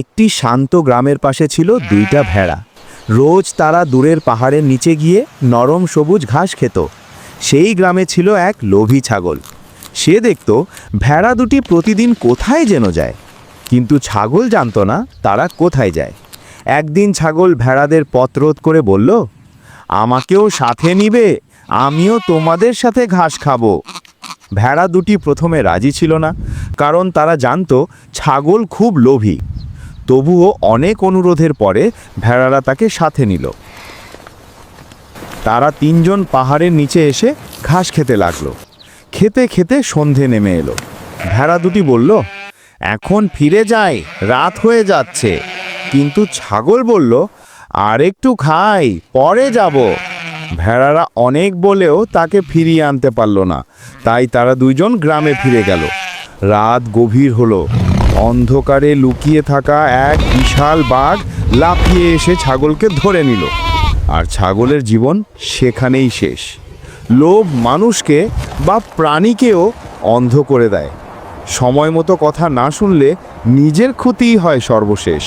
একটি শান্ত গ্রামের পাশে ছিল দুইটা ভেড়া। রোজ তারা দূরের পাহাড়ের নিচে গিয়ে নরম সবুজ ঘাস খেত। সেই গ্রামে ছিল এক লোভী ছাগল। সে দেখত, ভেড়া দুটি প্রতিদিন কোথায় যেন যায়। কিন্তু ছাগল জানতো না তারা কোথায় যায়। একদিন ছাগল ভেড়াদের পথ রোধ করে বলল, আমাকেও সাথে নিবে, আমিও তোমাদের সাথে ঘাস খাব। ভেড়া দুটি প্রথমে রাজি ছিল না, কারণ তারা জানতো ছাগল খুব লোভী। তবুও অনেক অনুরোধের পরে ভেড়ারা তাকে সাথে নিল। তারা তিনজন পাহাড়ের নিচে এসে ঘাস খেতে লাগল। খেতে খেতে সন্ধে নেমে এলো। ভেড়া দুটি বলল, এখন ফিরে যাই, রাত হয়ে যাচ্ছে। কিন্তু ছাগল বলল আর একটু খাই, পরে যাব। ভেড়ারা অনেক বলেও তাকে ফিরিয়ে আনতে পারল না। তাই তারা দুইজন গ্রামে ফিরে গেল। রাত গভীর হলো। অন্ধকারে লুকিয়ে থাকা এক বিশাল বাঘ লাফিয়ে এসে ছাগলকে ধরে নিল। আর ছাগলের জীবন সেখানেই শেষ। লোভ মানুষকে বা প্রাণীকেও অন্ধ করে দেয়। সময় মতো কথা না শুনলে নিজের ক্ষতিই হয় সর্বশেষ।